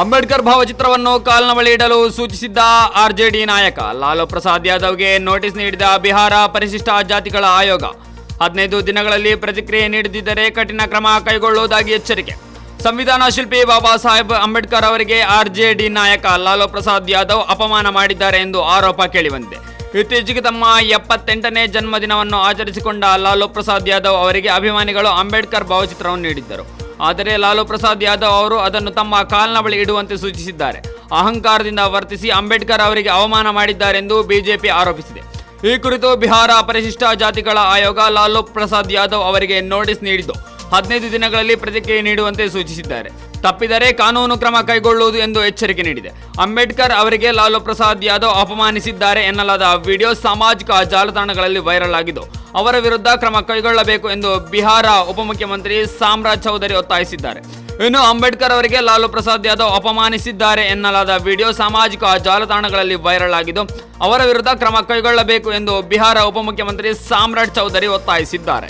ಅಂಬೇಡ್ಕರ್ ಭಾವಚಿತ್ರವನ್ನು ಕಾಲ್ನ ಬಳಿ ಇಡಲು ಸೂಚಿಸಿದ್ದ ಆರ್ಜೆಡಿ ನಾಯಕ ಲಾಲು ಪ್ರಸಾದ್ ಯಾದವ್ಗೆ ನೋಟಿಸ್ ನೀಡಿದ ಬಿಹಾರ ಪರಿಶಿಷ್ಟ ಜಾತಿಗಳ ಆಯೋಗ. ಹದಿನೈದು ದಿನಗಳಲ್ಲಿ ಪ್ರತಿಕ್ರಿಯೆ ನೀಡದಿದ್ದರೆ ಕಠಿಣ ಕ್ರಮ ಕೈಗೊಳ್ಳುವುದಾಗಿ ಎಚ್ಚರಿಕೆ. ಸಂವಿಧಾನ ಶಿಲ್ಪಿ ಬಾಬಾ ಸಾಹೇಬ್ ಅಂಬೇಡ್ಕರ್ ಅವರಿಗೆ ಆರ್ಜೆಡಿ ನಾಯಕ ಲಾಲು ಪ್ರಸಾದ್ ಯಾದವ್ ಅಪಮಾನ ಮಾಡಿದ್ದಾರೆ ಎಂದು ಆರೋಪ ಕೇಳಿಬಂದಿದೆ. ಇತ್ತೀಚೆಗೆ ತಮ್ಮ ಎಪ್ಪತ್ತೆಂಟನೇ ಜನ್ಮದಿನವನ್ನು ಆಚರಿಸಿಕೊಂಡ ಲಾಲು ಪ್ರಸಾದ್ ಯಾದವ್ ಅವರಿಗೆ ಅಭಿಮಾನಿಗಳು ಅಂಬೇಡ್ಕರ್ ಭಾವಚಿತ್ರವನ್ನು ನೀಡಿದ್ದರು. ಆದರೆ ಲಾಲು ಪ್ರಸಾದ್ ಯಾದವ್ ಅವರು ಅದನ್ನು ತಮ್ಮ ಕಾಲ್ನ ಬಳಿ ಇಡುವಂತೆ ಸೂಚಿಸಿದ್ದಾರೆ. ಅಹಂಕಾರದಿಂದ ವರ್ತಿಸಿ ಅಂಬೇಡ್ಕರ್ ಅವರಿಗೆ ಅವಮಾನ ಮಾಡಿದ್ದಾರೆಂದು ಬಿಜೆಪಿ ಆರೋಪಿಸಿದೆ. ಈ ಕುರಿತು ಬಿಹಾರ ಪರಿಶಿಷ್ಟ ಜಾತಿಗಳ ಆಯೋಗ ಲಾಲು ಪ್ರಸಾದ್ ಯಾದವ್ ಅವರಿಗೆ ನೋಟಿಸ್ ನೀಡಿದ್ದು. ಹದಿನೈದು ದಿನಗಳಲ್ಲಿ ಪ್ರತಿಕ್ರಿಯೆ ನೀಡುವಂತೆ ಸೂಚಿಸಿದ್ದಾರೆ. ತಪ್ಪಿದರೆ ಕಾನೂನು ಕ್ರಮ ಕೈಗೊಳ್ಳುವುದು ಎಂದು ಎಚ್ಚರಿಕೆ ನೀಡಿದೆ. ಅಂಬೇಡ್ಕರ್ ಅವರಿಗೆ ಲಾಲು ಪ್ರಸಾದ್ ಯಾದವ್ ಅಪಮಾನಿಸಿದ್ದಾರೆ ಎನ್ನಲಾದ ವಿಡಿಯೋ ಸಾಮಾಜಿಕ ಜಾಲತಾಣಗಳಲ್ಲಿ ವೈರಲ್ ಆಗಿದ್ದು, ಅವರ ವಿರುದ್ಧ ಕ್ರಮ ಕೈಗೊಳ್ಳಬೇಕು ಎಂದು ಬಿಹಾರ ಉಪಮುಖ್ಯಮಂತ್ರಿ ಸಾಮ್ರಾಜ್ ಚೌಧರಿ ಒತ್ತಾಯಿಸಿದ್ದಾರೆ. ಇನ್ನು ಅಂಬೇಡ್ಕರ್ ಅವರಿಗೆ ಲಾಲು ಪ್ರಸಾದ್ ಯಾದವ್ ಅಪಮಾನಿಸಿದ್ದಾರೆ ಎನ್ನಲಾದ ವಿಡಿಯೋ ಸಾಮಾಜಿಕ ಜಾಲತಾಣಗಳಲ್ಲಿ ವೈರಲ್ ಆಗಿದ್ದು, ಅವರ ವಿರುದ್ಧ ಕ್ರಮ ಕೈಗೊಳ್ಳಬೇಕು ಎಂದು ಬಿಹಾರ ಉಪಮುಖ್ಯಮಂತ್ರಿ ಸಾಮ್ರಾಟ್ ಚೌಧರಿ ಒತ್ತಾಯಿಸಿದ್ದಾರೆ.